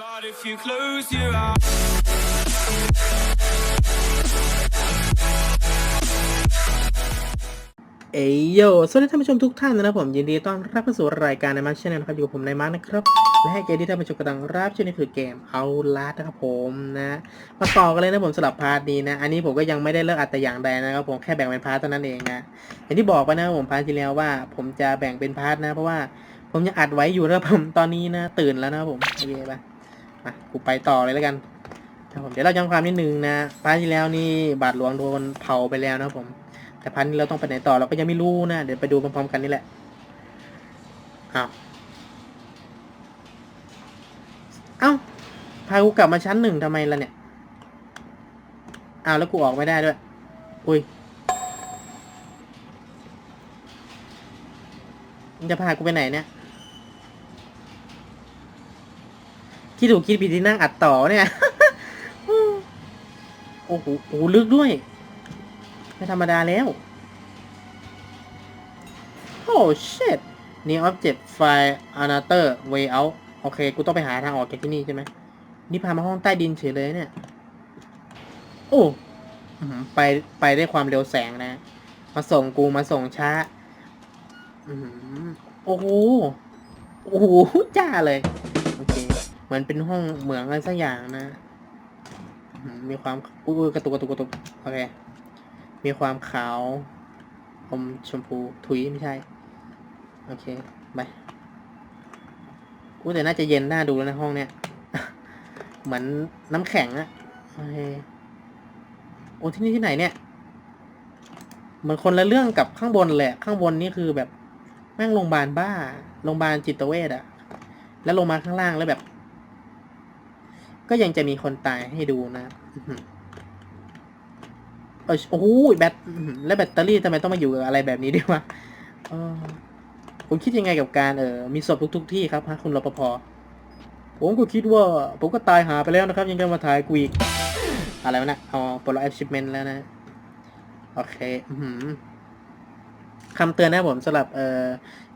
But if you close your eyes. เอยโยสวัสดีท่านผู้ชมทุกท่านนะครับผมยินดีต้อนรับเข้าสู่รายการในมาร์ชแนลนะครับอยู่กับผมในมาร์นะครับ และเกมที่ท่านผู้ชมกำลังรับชมนี่คือเกมเอาลัดนะครับผมนะมาต่อกันเลยนะผมสำหรับพาร์ทนี้นะ อันนี้ผมก็ยังไม่ได้เลิกอัดแต่อย่างใดนะครับผมแค่แบ่งเป็นพาร์ทเท่านั้นเองนะอย่างที่บอกไปนะผมพาร์ทที่แล้วว่า ผมจะแบ่งเป็นพาร์ทนะ เพราะว่าผมยังอัดไว้อยู่นะครับผมตอนนี้นะ ตื่นแล้วนะผมโอเคไป มากูไปต่อเลยแล้วกันครับผมเดี๋ยวเราย้อนความนิดนึงนะพาร์ทที่แล้วนี่บาทหลวงโดนเผาไปแล้วนะผม แต่พันนี้เราต้องไปไหนต่อเราก็ยังไม่รู้นะเดี๋ยวไปดูพร้อมๆกันนี่แหละอ้าวเอ้าพากูกลับมาชั้นหนึ่งทำไมล่ะเนี่ยอ้าวแล้วกูออกไม่ได้ด้วย อุ้ยจะพากูไปไหนเนี่ย ที่ถูกคิดผิดที่นั่งอัดต่อเนี่ย โอ้โหโอ้โหลึกด้วย ไม่ธรรมดาแล้ว โอ้ shit นี่ object file another way out โอเค กูต้องไปหาทางออกจากที่นี่ใช่ไหม นี่พามาห้องใต้ดินเฉยเลยเนี่ย โอ้ไปไปได้ความเร็วแสงนะ มาส่งกูมาส่งช้าอือหือโอ้โห โอ้โห จ้าเลย เหมือนเป็นห้องเหมืองอะไรสักอย่างนะ มีความอุ้ยกระตุกกระตุกกระตุกโอเค มีความขาวอมชมพูถุยไม่ใช่ โอเคไปอู้แต่น่าจะเย็นน่าดูแล้วนะห้องเนี้ย เหมือนน้ำแข็งอะโอเคโอ้ที่นี่ที่ไหนเนี่ยเหมือนคนละเรื่องกับข้างบนเละข้างบนนี่คือแบบแม่งโรงพยาบาลบ้าโรงพยาบาลจิตเวชอะแล้วลงมาข้างล่างแล้วแบบ ก็ยังจะมีคนตายให้ดูนะโอ้โหแบตแล้วแบตเตอรี่ทำไมต้องมาอยู่กับอะไรแบบนี้ด้วยวะคุณคิดยังไงกับการเออมีศพทุก ๆ ที่ครับฮะคุณรปภผมก็คิดว่า ผมก็ตายหาไปแล้วนะครับ ยังจะมาถ่ายกูอีกอะไรวะนะอ๋อปลด achievement แล้วนะ โอเค อื คำเตือนนะครับผมสำหรับเอ่อ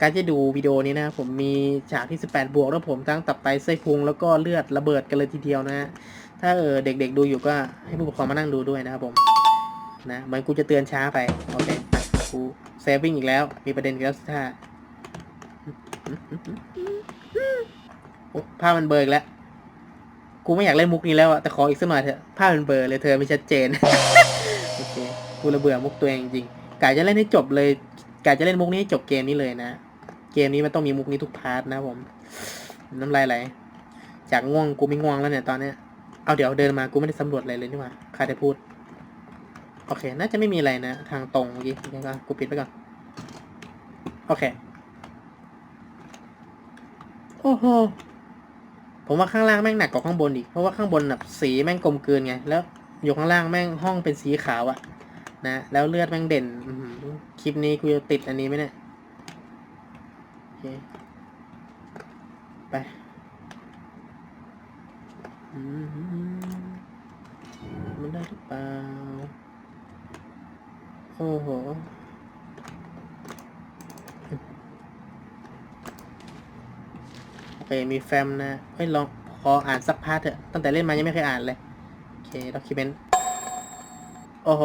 การที่ดูวิดีโอนี้นะผมมีฉากที่ 18 บวกแล้วผมทั้งตับไตไส้พุงแล้วก็เลือดระเบิดกันเลยทีเดียวนะฮะถ้าเออเด็กๆดูอยู่ก็ให้ผู้ปกครองมานั่งดูด้วยนะครับผมนะเหมือนกูจะเตือนช้าไปโอเคกูเซฟวิ่งอีกแล้ว มีประเด็นอีกแล้วท่าโอ้ภาพมันเบลออีกแล้ว กูไม่อยากเล่นมุกนี้แล้วอะแต่ขออีกสักหน่อยเถอะ ภาพมันเบลอเลยเธอไม่ชัดเจน โอเค กูระเบื่อมุกตัวเองจริงๆกะจะเล่นให้จบเลย กจะเล่นมุกนี้จบเกมนี้เลยนะ เกมนี้มันต้องมีมุกนี้ทุกพาร์ทนะผม น้ำลายไหลจากง่วงกูไม่ง่วงแล้วเนี่ยตอนเนี้ย เอาเดี๋ยวเดินมากูไม่ได้สำรวจอะไรเลยนี่หว่าใครได้พูด โอเค น่าจะไม่มีอะไรนะ ทางตรงเมื่อกี้ยังไงกูปิดไปก่อน โอเค โอ้โห ผมว่าข้างล่างแม่งหนักกว่าข้างบนอีก เพราะว่าข้างบนแบบสีแม่งกลมเกลืนไง แล้วอยู่ข้างล่างแม่งห้องเป็นสีขาวอะนะ แล้วเลือดแม่งเด่น คลิปนี้กูจะติดอันนี้ไหมเนี่ยโอเคไปมันได้หรือเปล่า โอ้โหโอเค มีแฟมนะเฮ้ยลองขออ่านสักพาร์ทเถอะ ตั้งแต่เล่นมายังไม่เคยอ่านเลย โอเคด็อกิเมนต์โอ้โห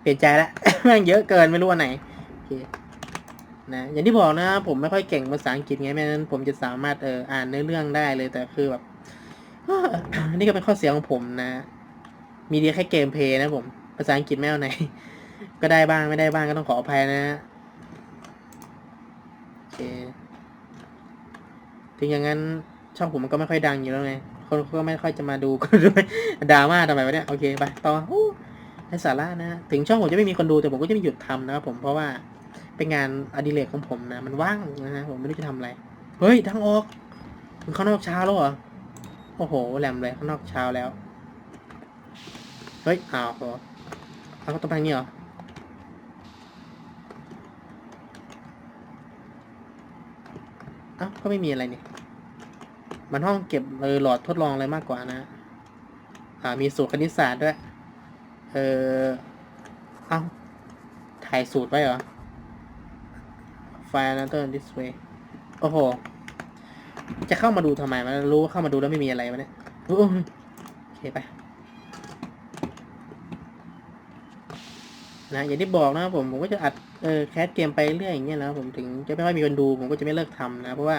เปลี่ยนใจแล้วแม่งเยอะเกินไม่รู้อันไหนโอเคนะอย่างที่บอกนะ ผมไม่ค่อยเก่งภาษาอังกฤษไงไม่นั้นผมจะสามารถเอออ่านเนื้อเรื่องได้เลยแต่คือแบบนี่ก็เป็นข้อเสียของผมนะ มีดีแค่เกมเพลย์นะผม ภาษาอังกฤษไม่เอาไหน ก็ได้บ้างไม่ได้บ้างก็ต้องขออภัยนะโอเคถึงอย่างนั้นช่องผมมันก็ไม่ค่อยดังอยู่แล้วไง คนก็ไม่ค่อยจะมาดูกันด้วยดราม่าทำไมวะเนี่ย โอเค ไป ต่อ โอ้ให้สาระนะถึงช่องผมจะไม่มีคนดูแต่ผมก็จะไม่หยุดทำนะครับผมเพราะว่าเป็นงานอดิเรกของผมนะมันว่างนะฮะผมไม่รู้จะทำอะไรเฮ้ยทางออกมึงข้างนอกเช้าแล้วเหรอโอ้โหแหลมเลยข้างนอกเช้าแล้วเฮ้ยอ้าวเหเอาต้องไปทงนี้เหรอเอ้าก็ไม่มีอะไรนี่มันห้องเก็บเออหลอดทดลองอะไรมากกว่านะอ่ามีสูตรคณิตศาสตร์ด้วย เออ เอ้า ถ่ายสูตรไว้เหรอ ไฟล์ another this way โอ้โห จะเข้ามาดูทำไมมันรู้ว่าเข้ามาดูแล้วไม่มีอะไรวะเนี่ยโอ้ยเคไปนะอย่างที่บอกนะผมผมก็จะอัดเออแคสเกมไปเรื่อยอย่างเงี้ยนะผมถึงจะไม่ค่อยมีคนดู ผมก็จะไม่เลิกทำนะ เพราะว่า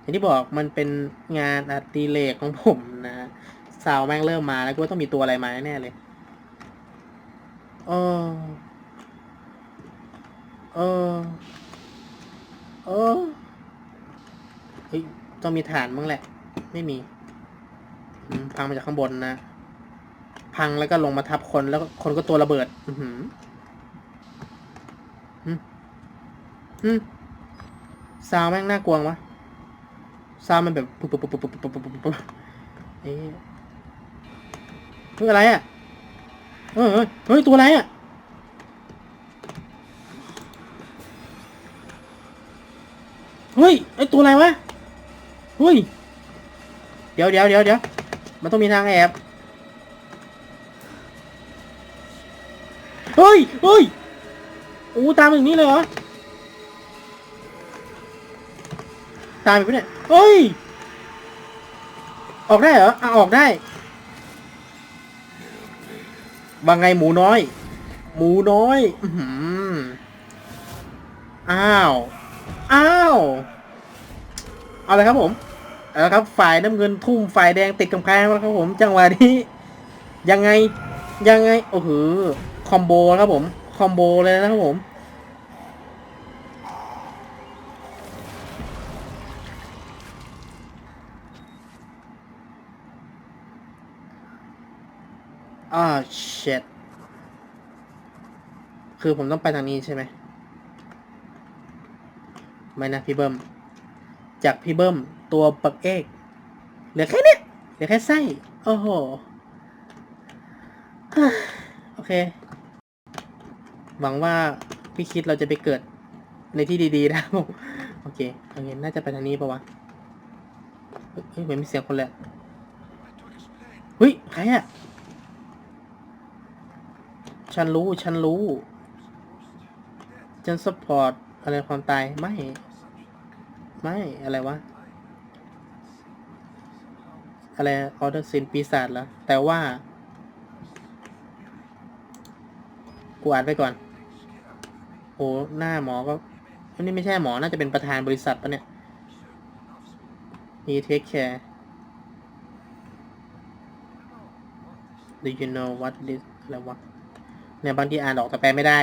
อย่างที่บอกมันเป็นงานอัดิเรกของผมนะสาวแม่งเริ่มมาแล้วก็ต้องมีตัวอะไรมาแน่เลย เออเออเออเฮ้ยต้องมีฐานมั้งแหละ ไม่มีพังมาจากข้างบนนะ พังแล้วก็ลงมาทับคนแล้วคนก็ตัวระเบิด อือหืออืมซาวแม่งน่ากลัววะซาวมันแบบปุ๊บปุ๊บปุ๊บปุ๊บปุ๊บปุ๊บปุ๊บเอ๊ะเพื่ออะไรอะ เฮ้ยเฮ้ยเฮ้ยตัวอะไรอะเฮ้ยไอตัวอะไรวะเฮ้ยเดี๋ยวเดี๋ยวเดี๋ยวเดี๋ยวมันต้องมีทางแอบเฮ้ยเฮ้ยอู้ตามอย่างนี้เลยเหรอตามไปปะเนี่ยเฮ้ย ออกได้เหรออะออกได้ บางไงหมูน้อย หมูน้อยอื้อหืออ้าว อ้าว เอาเลยครับผม เอาละครับ ฝ่ายน้ำเงินทุ่มฝ่ายแดงติดกำแพงแล้วครับผม จังหวะนี้ ยังไง ยังไง โอ้โห คอมโบครับผม คอมโบเลยนะครับผม อ่า shit คือผมต้องไปทางนี้ใช่ไหมไม่นะพี่เบิ้ม จากพี่เบิ้มตัวปักเอกเหลือแค่เนี้ยเหลือแค่ไส้ โอ้โห โอเค หวังว่าพี่คิดเราจะไปเกิดในที่ดีๆนะผมโอเคโอเคน่าจะไปทางนี้ปะวะเฮ้ยเฮ้ยเหมือนมีเสียงคนแหละเฮ้ย ใครอะ ฉันรู้ ฉันรู้ ฉันสปอร์ตอะไรความตาย ไม่ ไม่ อะไรวะ อะไรออเดอร์ซินปีศาจเหรอแต่ว่า กูอ่านไปก่อน โอ้หน้าหมอก็อันนี้ไม่ใช่หมอ น่าจะเป็นประธานบริษัทปะเนี่ยมีเทคแคร์ Do you know what this อะไรวะ เนี่ยบางทีอ่านออกแต่แปลไม่ได้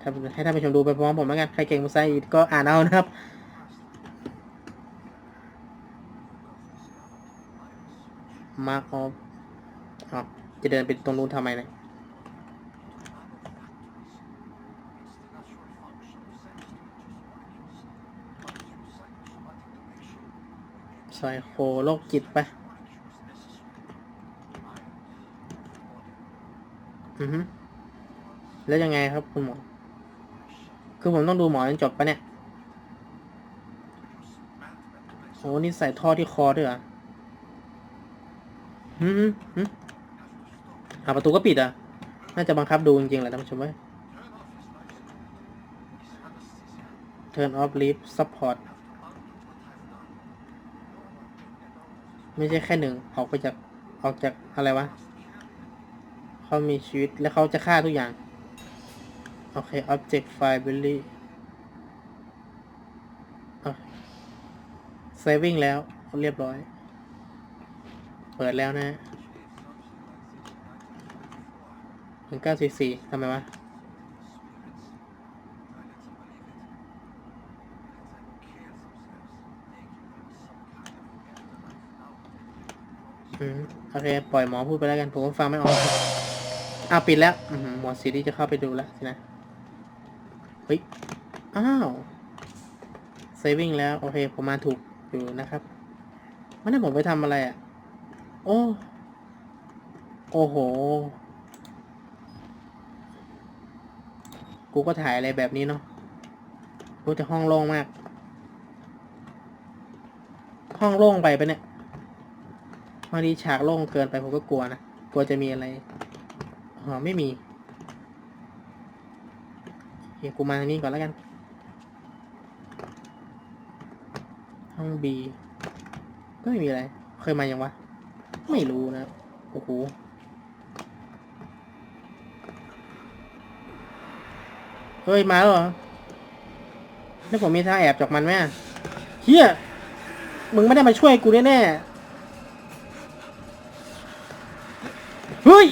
ถ้าให้ท่านผู้ชมดูไปพร้อมผมแล้วกันใครเก่งภาษาอังกฤษก็อ่านเอานะครับ Mark of อ๋อจะเดินไปตรงนู้นทำไมเนี่ยไซโคโรคจิตป อือฮึแล้วยังไงครับคุณหมอ คือผมต้องดูหมอจนจบปะเนี่ยโอ้นี่ใส่ท่อที่คอด้วยเหรอหืมหืมหืมอ่าประตูก็ปิดอะ น่าจะบังคับดูจริงๆแหละท่านผู้ชมเว้ย turn off lift support ไม่ใช่แค่หนึ่งออกไปจากออกจากอะไรวะ เขามีชีวิตและเขาจะฆ่าทุกอย่าง โอเค object file b i l l y saving แล้ว เรียบร้อย เปิดแล้วนะหนึ่งเก้าสี่สี่ทำไมวะอืมโอเค ปล่อยหมอพูดไปแล้วกัน ผมก็ฟังไม่ออก อ้าวปิดแล้วหมอซีรีส์จะเข้าไปดูแล้วสินะ เฮ้ย อ้าว saving แล้ว โอเค ผมมาถูกอยู่นะครับมันให้ผมไปทำอะไรอะ โอ้ โอ้โห กูก็ถ่ายอะไรแบบนี้เนาะรู้แต่ห้องโล่งมาก ห้องโล่งไปปะเนี่ยบางทีฉากโล่งเกินไปผมก็กลัวนะ กลัวจะมีอะไร อ๋อไม่มีโอเคกูมาทางนี้ก่อนแล้วกัน ห้องบีก็ไม่มีอะไร เคยมายังวะ ไม่รู้นะ โอ้โหเฮ้ย มาแล้วเหรอนี่ผมมีท่าแอบจากมันไหมเฮียมึงไม่ได้มาช่วยกูแน่ๆเฮ้ย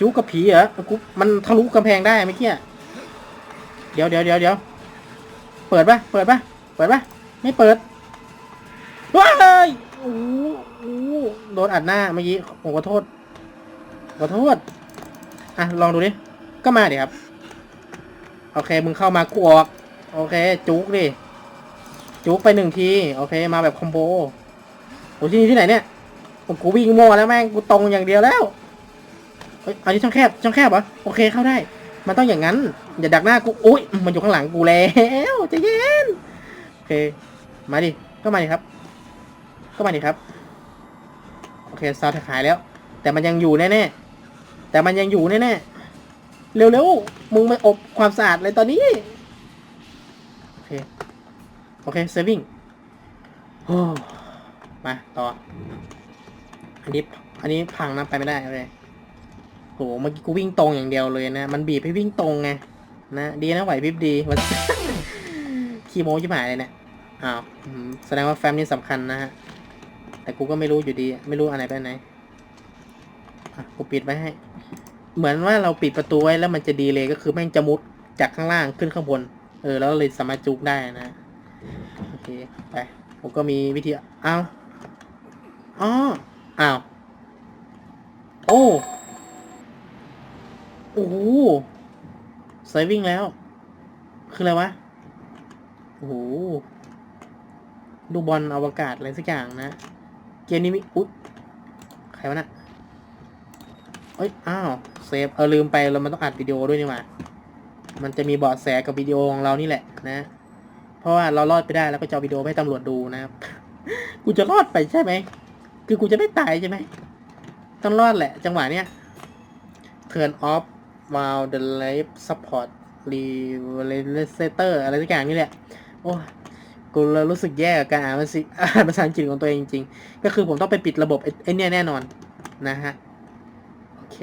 จูกับผีเหรอกูมันทะลุกำแพงได้เมื่อกี้เดี๋ยวเดี๋ยวเดี๋ยวเดี๋ยวเปิดปะเปิดปะเปิดปะไม่เปิดว้ายโอ้โหโอ้โหโดนอัดหน้าเมื่อกี้ผมขอโทษขอโทษอะลองดูดิก็มาดี๋ยวครับโอเคมึงเข้ามากูออกโอเค จุกดิจุกไปหนึ่งทีโอเค มาแบบคอมโบโอ้ที่นี่ที่ไหนเนี่ยผมกูวิ่งมั่วแล้วแม่งกูตรงอย่างเดียวแล้ว เฮ้ยอันนี้ช่องแคบช่องแคบเหรอโอเคเข้าได้ มันต้องอย่างนั้น อย่าดักหน้ากูอุ้ยมันอยู่ข้างหลังกูแล้วใจะเย็นโอเค มาดิก็มาดิครับ ก็มาดิครับโอเคซาวด์หายแล้ว แต่มันยังอยู่แน่ๆแต่มันยังอยู่แน่ๆเร็วๆมึงม่อบความสะอาดเลยตอนนี้โอเคโอเคเซฟิงโอ้มาต่ออันนี้อันนี้พังนะไปไม่ได้เลย หเมื่อกี้กูวิ่งตรงอย่างเดียวเลยนะ มันบีบให้วิ่งตรงไงนะดีนะไหวพริบดีวันขี้โม้ชิบหายเลยเนี่ยอ้าวแสดงว่าแฟ้มนี่สำคัญนะฮะแต่กูก็ไม่รู้อยู่ดี ไม่รู้อันไหนไปไหนกูปิดไว้ให้ เหมือนว่าเราปิดประตูไว้แล้วมันจะดีเลยก็คือแม่งจะมุดจากข้างล่างขึ้นข้างบน เออ แล้วเลยสามารถจุกได้นะโอเคไปผมก็มีวิธีอ้าวอ๋ออ้าวโอ้ โอ้โหไซวิ่งแล้ว คืออะไรวะ โอ้โหดูบอลอวกาศอะไรสักอย่างนะ เกมนี้มีอุ๊ยใครวะน่ะเอ้ย อ้าว เซฟ เออลืมไปเรามันต้องอัดวิดีโอด้วยนี่หว่า มันจะมีเบาะแสกับวิดีโอของเรานี่แหละนะ เพราะว่าเรารอดไปได้แล้วก็จะเอวิดีโอให้ตำรวจดูนะครับ กูจะรอดไปใช่ไหม คือกูจะไม่ตายใช่ไหม ต้องรอดแหละ จังหวะเนี้ย turn off while the life support regulator อะไรสักอย่างนี่แหละ โอ้กูเลยรู้สึกแย่กับการอ่านภาษาภาษาอังกฤษของตัวเองจริงๆ ก็คือผมต้องไปปิดระบบไอ้เนี่ยแน่นอนนะฮะ โอเค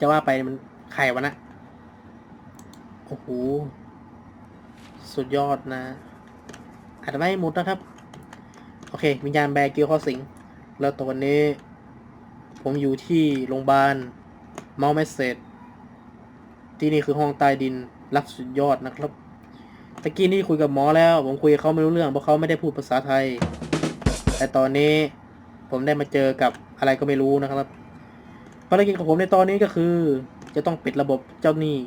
จะว่าไปมันใครวะนะ โอ้โห สุดยอดนะอาจจะไม่มุดนะครับ โอเค วิญญาณแบกิลข้าสิง แล้วตอนนี้ ผมอยู่ที่โรงพยาบาล เมาเมสเซจที่นี่คือห้องใต้ดินรับสุดยอดนะครับตะกี้นี่คุยกับหมอแล้ว ผมคุยกับเขาไม่รู้เรื่องเพราะเขาไม่ได้พูดภาษาไทย แต่ตอนนี้ผมได้มาเจอกับอะไรก็ไม่รู้นะครับภารกิจของผมในตอนนี้ก็คือ จะต้องปิดระบบเจ้าหนี้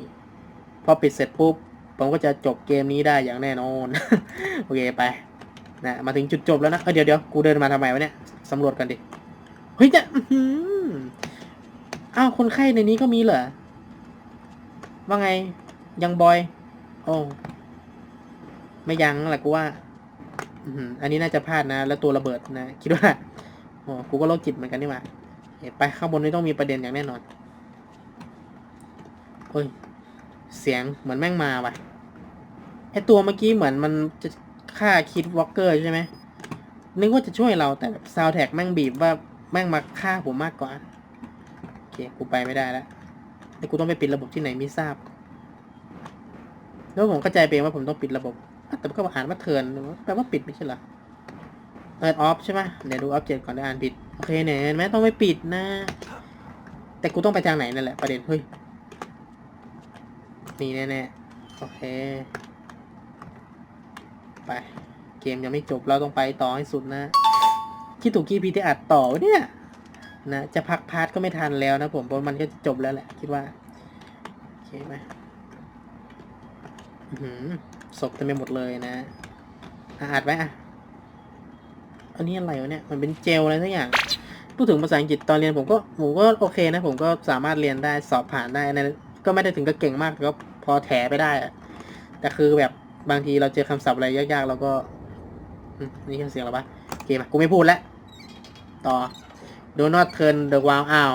พอปิดเสร็จปุ๊บผมก็จะจบเกมนี้ได้อย่างแน่นอน โอเคไปนะมาถึงจุดจบแล้วนะเเดี๋ยวเดี๋ยวกูเดินมาทำไมวะเนี่ยสำรวจกันดิเฮ้ยจะอื้ อ้าวคนไข้ในนี้ก็มีเหรอ ว่าไง ยังบอย โอ้ ไม่ยังแหละกูว่าอืออันนี้น่าจะพลาดนะ แล้วตัวระเบิดนะ คิดว่าโอ้กูก็โรคจิตเหมือนกันนี่หว่าไปข้างบนนี้ต้องมีประเด็นอย่างแน่นอนเฮ้ย เสียงเหมือนแม่งมาว่ะไอตัวเมื่อกี้เหมือนมันจะฆ่าคิดวอลเกอร์ใช่ไหมนึกว่าจะช่วยเราแต่ซาวแท็กแม่งบีบว่าแม่งมาฆ่าผมมากกว่า กูไปไม่ได้แล้วแต่กูต้องไปปิดระบบที่ไหนไม่ทราบ แล้วผมเข้าใจไปเองว่าผมต้องปิดระบบอะแต่ก็อ่านว่าเทินแปลว่าปิดไม่ใช่หรอเปิดออฟใช่ไหมเดี๋ยวดูอัปเดตก่อนได้อ่านผิด โอเคเนี่ยเห็นไหมต้องไม่ปิดนะ แต่กูต้องไปทางไหนนั่นแหละประเด็นเฮ้ยนี่แน่ๆโอเค ไป เกมยังไม่จบเราต้องไปต่อให้สุดนะคิดถูกกี่พีที่อัดต่อเนี่ย นะจะพักพาร์ทก็ไม่ทันแล้วนะผมเพราะมันก็จะจบแล้วแหละ คิดว่า โอเคไหมหือศพเต็มไปหมดเลยนะอะอัดไว้อะอันนี้อะไรวะเนี่ย มันเป็นเจลอะไรสักอย่าง พูดถึงภาษาอังกฤษตอนเรียนผมก็ผมก็โอเคนะ ผมก็สามารถเรียนได้สอบผ่านได้นะก็ไม่ได้ถึงกับเก่งมากแต่ก็พอแถไปได้แต่คือแบบบางทีเราเจอคำศัพท์อะไรยากๆเราก็นี่คือเสียงอะไรปะโอเคมากูไม่พูดแล้วต่อ do not turn the valve อ้าว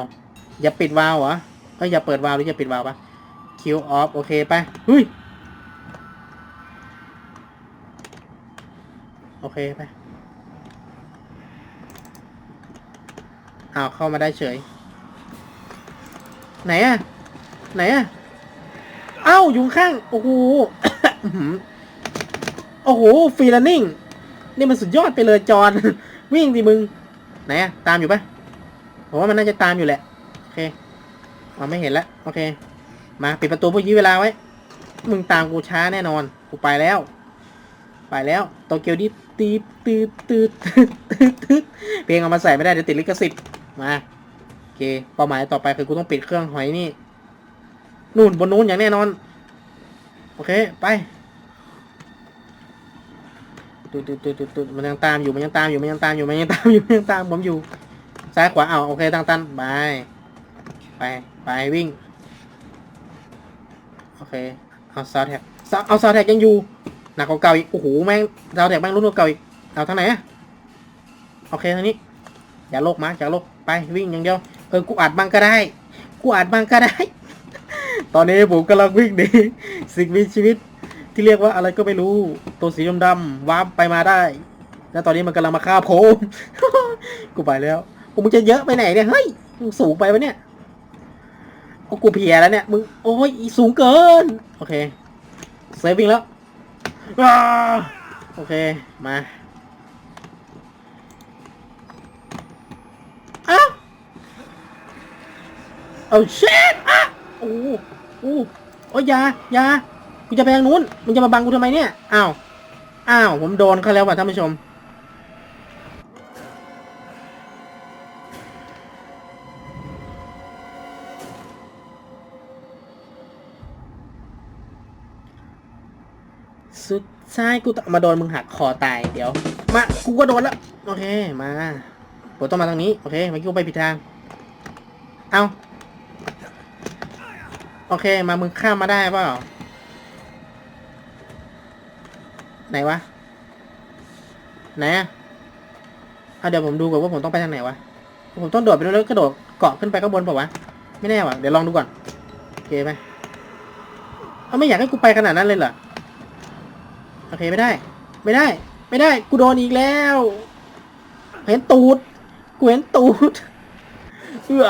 อย่าปิดวาล์วเหรอเอ้ยอย่าเปิดวาล์วหรืออย่าปิดวาล์วปะ Q off โอเคไปเฮ้ยโอเคไปอ้าวเข้ามาได้เฉย ไหนอะไหนอะเอ้าอยู่ข้าง โอ้โหโอ้โหฟรีลันนิ่ง นี่มันสุดยอดไปเลยจอน วิ่งดิมึง ไหนอะตามอยู่ปะ ผมว่ามันน่าจะตามอยู่แหละ โอเคเอาไม่เห็นแล้ว โอเค มาปิดประตูพวกยื้อเวลาไว้ มึงตามกูช้าแน่นอน กูไปแล้ว ไปแล้ว โตเกียวดิตีดตีดตีดตีดตีดเพลงเอามาใส่ไม่ได้เดี๋ยวติดลิขสิทธิ์ มา โอเค เป้าหมายต่อไปคือกูต้องปิดเครื่องหอยนี่ นู่นบนนู้นอย่างแน่นอน โอเค ไปตุดตุดตุดตุดตุดมันยังตามอยู่ มันยังตามอยู่ มันยังตามอยู่ มันยังตามอยู่ มันยังตามผมอยู่ ซ้ายขวาเอาโอเคตั้งตันไปไปไปวิ่งโอเคเอาซาวแท็กเอาซาวแท็กยังอยู่หนักกว่าเก่าอีกโอ้โหแม่งซาวแท็กแม่งรุ่นกว่าเก่าอีกเอาทางไหนอะโอเคทางนี้ อย่าโลกมาอย่าโลกไปวิ่งอย่างเดียวเออกูอัดบ้างก็ได้กูอัดบ้างก็ได้ ตอนนี้ผมกำลังวิ่งหนีสิ่งมีชีวิตที่เรียกว่าอะไรก็ไม่รู้ตัวสีดำๆวาร์ปไปมาได้ แล้วตอนนี้มันกำลังมาฆ่าผมกูไปแล้ว กูมึงจะเยอะไปไหนเนี่ยเฮ้ยมึงสูงไปปะเนี่ยโอ้กูเพียแล้วเนี่ยมึงโอ้ยสูงเกิน โอเคเซฟวิ่งแล้วโอเคมาอ้าวเอาเชดอะโอ้โหโอ้โอ้ยยายากูจะไปทางนู้นมึงจะมาบังกูทำไมเนี่ยอ้าวอ้าวผมโดนเขาแล้วว่ะท่านผู้ชม สุดท้ายกูต้องมาโดนมึงหักคอตายเดี๋ยว มากูก็โดนแล้วโอเคมาผมต้องมาทางนี้โอเคเมื่อกี้กูไปผิดทางเอาโอเคมามึงข้ามมาได้เปล่าไหนวะไหนอะเอาเดี๋ยวผมดูก่อนว่าผมต้องไปทางไหนวะผมต้องโดดไปแล้วกระโดดเกาะขึ้นไปข้างบนเปล่าวะไม่แน่วะเดี๋ยวลองดูก่อนโอเคไหมเอาไม่อยากให้กูไปขนาดนั้นเลยเหรอ โอเคไม่ได้ ไม่ได้ ไม่ได้ กูโดนอีกแล้ว เห็นตูด กูเห็นตูดเอื้อ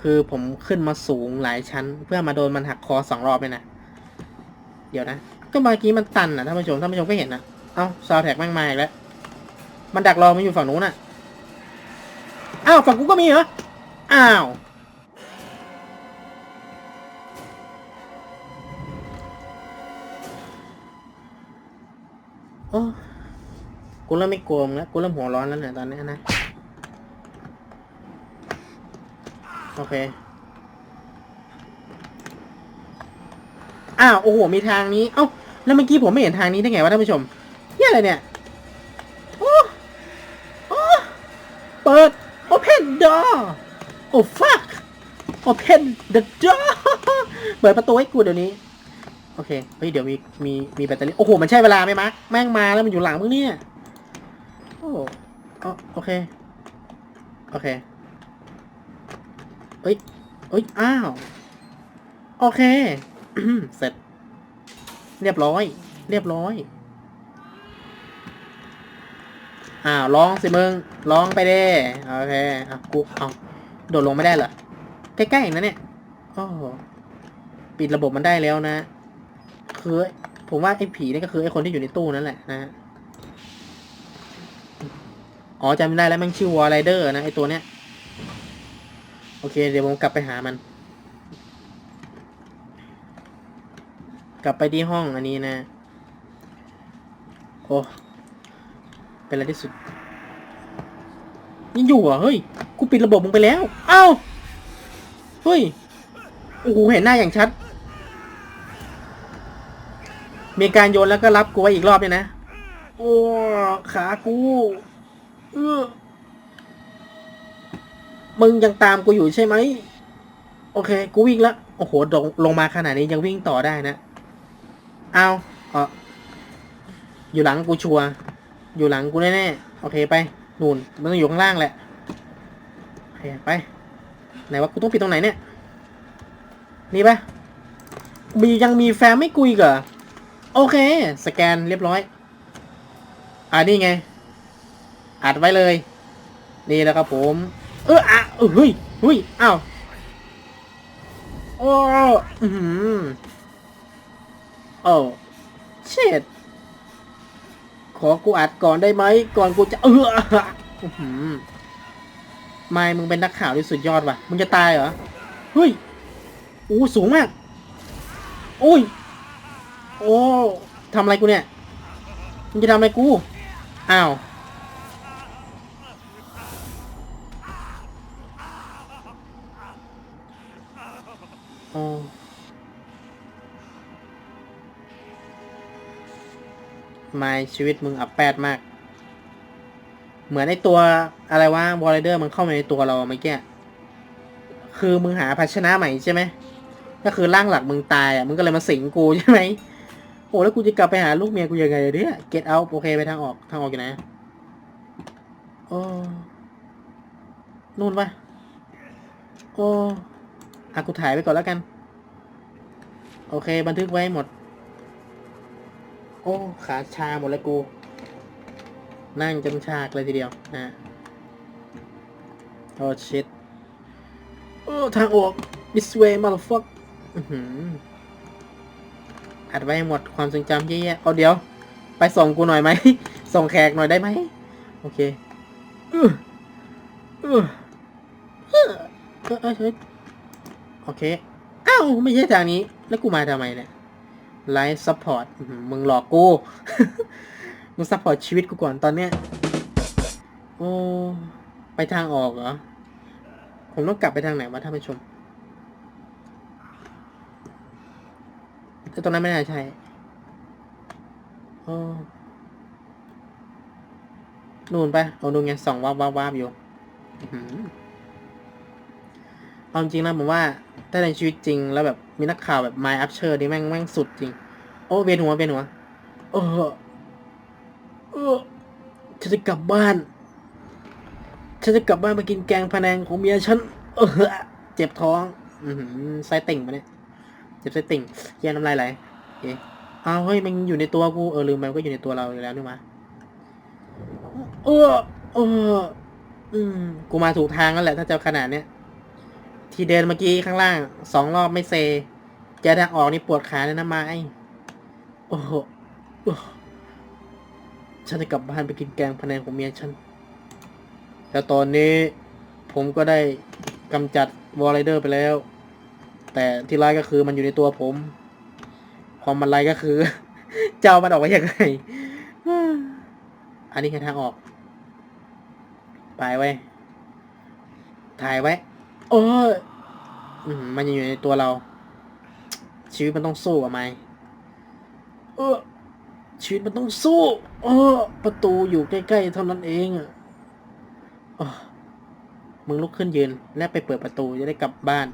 คือผมขึ้นมาสูงหลายชั้น เพื่อมาโดนมันหักคอสองรอบเลยนะ เดี๋ยวนะ ก็เมื่อกี้มันตันนะท่านผู้ชมท่านผู้ชมก็เห็นนะ เอ้าซาวแท็กแม่งมาอีกแล้ว มันดักรอมันอยู่ฝั่งนู้นน่ะ อ้าว ฝั่งกูก็มีเหรอ อ้าว โอ้กูเริ่มไม่กลัวมึงแล้ว กูเริ่มหัวร้อนแล้วเนี่ยตอนนี้นะ โอเค อ้าว โอ้โห มีทางนี้ เอ้า แล้วเมื่อกี้ผมไม่เห็นทางนี้ได้ไงวะท่านผู้ชมเหียอะไรเนี่ย โอ้โอ้เปิด open door โอ้ fuck open the door เปิดประตูให้กูเดี๋ยวนี้ โอเค เฮ้ย เดี๋ยวมี มี มีแบตเตอรี่ โอ้โห มันใช่เวลาไหมมะ แม่งมาแล้วมันอยู่หลังมึงเนี่ย โอ้อ๋อโอเค โอเค เฮ้ย เฮ้ย อ้าว โอเค เสร็จ เรียบร้อย เรียบร้อย อ้าวร้องสิมึงร้องไปเด้ โอเค อะ กู เอา โดดลงไม่ได้เหรอ ใกล้ๆเองนะเนี่ย โอ้ปิดระบบมันได้แล้วนะ คือ ผมว่าไอ้ผีนี่ก็คือไอ้คนที่อยู่ในตู้นั่นแหละนะฮะอ๋อจำได้แล้วมันชื่อวอลไรเดอร์นะไอ้ตัวเนี้ย โอเค เดี๋ยวผมกลับไปหามัน กลับไปที่ห้องอันนี้นะ โอ้ เป็นอะไรที่สุด ยังอยู่เหรอะเฮ้ย กูปิดระบบมึงไปแล้ว เอ้า เฮ้ย โอ้โห เห็นหน้าอย่างชัด มีการโยนแล้วก็รับกูไว้อีกรอบเนี่ยนะ โอ้ขากูเออมึงยังตามกูอยู่ใช่ไหม โอเค กูวิ่งล้วโอ้โหลงลงมาขนาดนี้ยังวิ่งต่อได้นะ เอาเอออยู่หลังกูชัว อยู่หลังกูแน่ๆ โอเคไป นู่นมันต้องอยู่ข้างล่างแหละ โอเคไป ไหนวะกูต้องปิดตรงไหนเนี่ย นี่ปะมียังมีแฟมไม่กุยเหรอ โอเค สแกนเรียบร้อย อ่านี่ไง อัดไว้เลย นี่แหละครับผม เอออะเฮ้ยเฮ้ยอ้าวโอ้อือหือโอ้เช็ดขอกูอัดก่อนได้ไหม ก่อนกูจะ เอออื้อหือไม่มึงเป็นนักข่าวที่สุดยอดว่ะ มึงจะตายเหรอ เฮ้ยโอ้สูงมากโอ้ย โอ้ทำอะไรกูเนี่ยมึงจะทำอะไรกู อ้าว โอ้ไม่ชีวิตมึงอับแปดมาก เหมือนไอตัวอะไรวะวอลเลเดอร์มันเข้ามาในตัวเราเมื่อกี้ คือมึงหาภาชนะใหม่ใช่ไหมก็คือร่างหลักมึงตายอะ มึงก็เลยมาสิงกูใช่ไหม โอ้แล้วกูจะกลับไปหาลูกเมียกูยังไงเนี่ย get out โอเคไปทางออกทางออกอยู่ไหนโอ้นู่นปะโอ้อากูถ่ายไปก่อนแล้วกัน โอเค บันทึกไว้หมด โอ้ ขาชาหมดเลยกู นั่งจนชากเลยทีเดียวนะโอ้ชิตโอ้ ทางออก this way motherfucker อือหือ อัดไว้หมดความทรงจำแย่ๆเอาเดี๋ยว ไปส่งกูหน่อยไหม ส่งแขกหน่อยได้ไหม โอเคออเออเออเออเออเออโอเค อ้าว ไม่ใช่ทางนี้ แล้วกูมาทำไมเนี่ยไลฟ์ซัพพอร์ตมึงหลอกกู มึงซัพพอร์ตชีวิตกูก่อนตอนเนี้ย โอ้ ไปทางออกเหรอ ผมต้องกลับไปทางไหนวะท่านผู้ชม แต่ตรงนั้นไม่น่าใช่โอ้นู่นไปเอาดูไงส่องวาบวาบวาบอยู่เอาจริงนะผมว่าถ้าในชีวิตจริง แล้วแบบมีนักข่าวแบบ My Up เชอร์นี่แม่งแม่งสุดจริง โอ้เวียนหัวเวียนหัวเออเออฉันจะกลับบ้าน ฉันจะกลับบ้านมากินแกงพะแนงของเมียฉัน เออ เจ็บท้อง อืไส้ติ่งปะเนี่ย เจ็บไส้ติ่งเยี่ยน้ำลายไหลโอเคอ้าวเฮ้ยมันอยู่ในตัวกูเออลืมไปมันก็อยู่ในตัวเราอยู่แล้วนี่มาเออเอออืมกูมาถูกทางแล้วแหละถ้าจะขนาดเนี้ยที่เดินเมื่อกี้ข้างล่างสองรอบไม่เซเจะทางออกนี่ปวดขาเลยนะไม้โอ้โหโอ้โหฉันจะกลับบ้านไปกินแกงพะแนงของเมียฉัน แล้วตอนนี้ผมก็ได้กำจัดวอลเลเดอร์ไปแล้ว แต่ที่ร้ายก็คือมันอยู่ในตัวผม ความมันไรายก็คือ เจ้ามันออกมาอย่างไรอันนี้แค่ทางออก ไปไว้ ถ่ายไว้ โอ้ยอื้อหือมันยังอยู่ในตัวเรา ชีวิตมันต้องสู้อะไหมเออชีวิตมันต้องสู้เออประตูอยู่ใกล้ๆเท่านั้นเองอะมึงลุกขึ้นยืน และไปเปิดประตูจะได้กลับบ้าน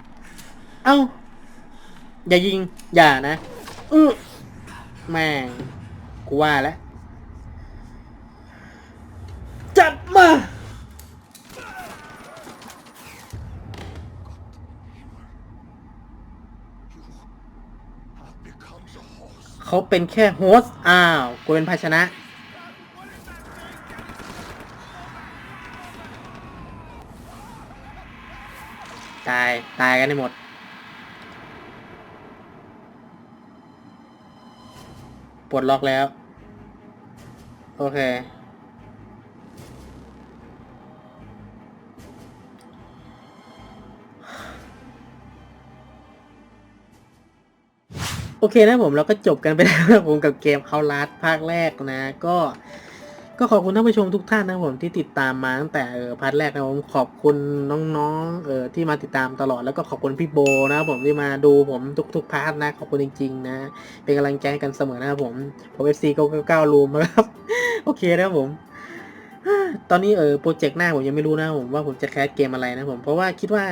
เอ้า อย่ายิง อย่านะเออแม่ง กูว่าแล้ว จัดมา เขาเป็นแค่โฮสอ้าว กูเป็นภาชนะตาย ตายกันได้หมด ปลดล็อกแล้ว โอเค โอเคนะผมเราก็จบกันไปแล้วนะผมกับเกมเขาลาสภาคแรกนะ ก็ ก็ขอบคุณท่านผู้ชมทุกท่านนะผมที่ติดตามมาตั้งแต่เออพาร์ทแรกนะผมขอบคุณน้องๆเออที่มาติดตามตลอดแล้วก็ขอบคุณพี่โบนะผมที่มาดูผมทุกๆพาร์ทนะขอบคุณจริงๆนะเป็นกำลังใจกันเสมอนะครับผมผมเอฟซีเก้าเก้ารูมนะครับโอเคนะครับผมตอนนี้เออโปรเจกต์หน้าผมยังไม่รู้นะผมว่าผมจะแคสเกมอะไรนะผมเพราะว่าคิดว่า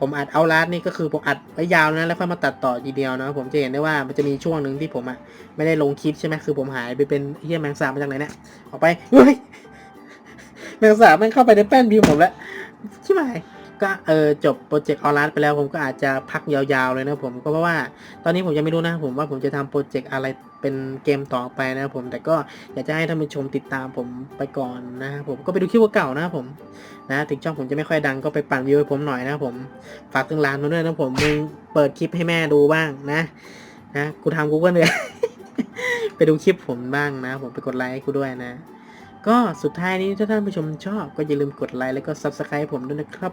ผมอัดเอาลาสนี่ก็คือผมอัดไว้ยาวนะแล้วค่อยมาตัดต่อทีเดียวนะผมจะเห็นได้ว่ามันจะมีช่วงหนึ่งที่ผมอะไม่ได้ลงคลิปใช่ไหมคือผมหายไปเป็นเฮียแมงสาบมาจากไหนเนี่ยออกไปเฮ้ยแมงสาบมันเข้าไปในแป้นพิมพ์ผมแล้วใช่ไหม ก็เออจบโปรเจกต์ออรัสไปแล้วผมก็อาจจะพักยาวๆเลยนะผมก็เพราะว่าตอนนี้ผมยังไม่รู้นะผมว่าผมจะทำโปรเจกต์อะไรเป็นเกมต่อไปนะผมแต่ก็อยากจะให้ท่านผู้ชมติดตามผมไปก่อนนะครับผมก็ไปดูคลิปเก่าๆนะผมนะถึงช่องผมจะไม่ค่อยดังก็ไปปั่นวิวให้ผมหน่อยนะผมฝากถึงร้านมาด้วยนะผมมึงเปิดคลิปให้แม่ดูบ้างนะนะกูทำกูก็เหนื่อยไปดูคลิปผมบ้างนะ ผมไปกดไลค์ให้กูด้วยนะก็สุดท้ายนี้ถ้าท่านผู้ชมชอบก็อย่าลืมกดไลค์แล้วก็ Subscribe ผมด้วยนะครับ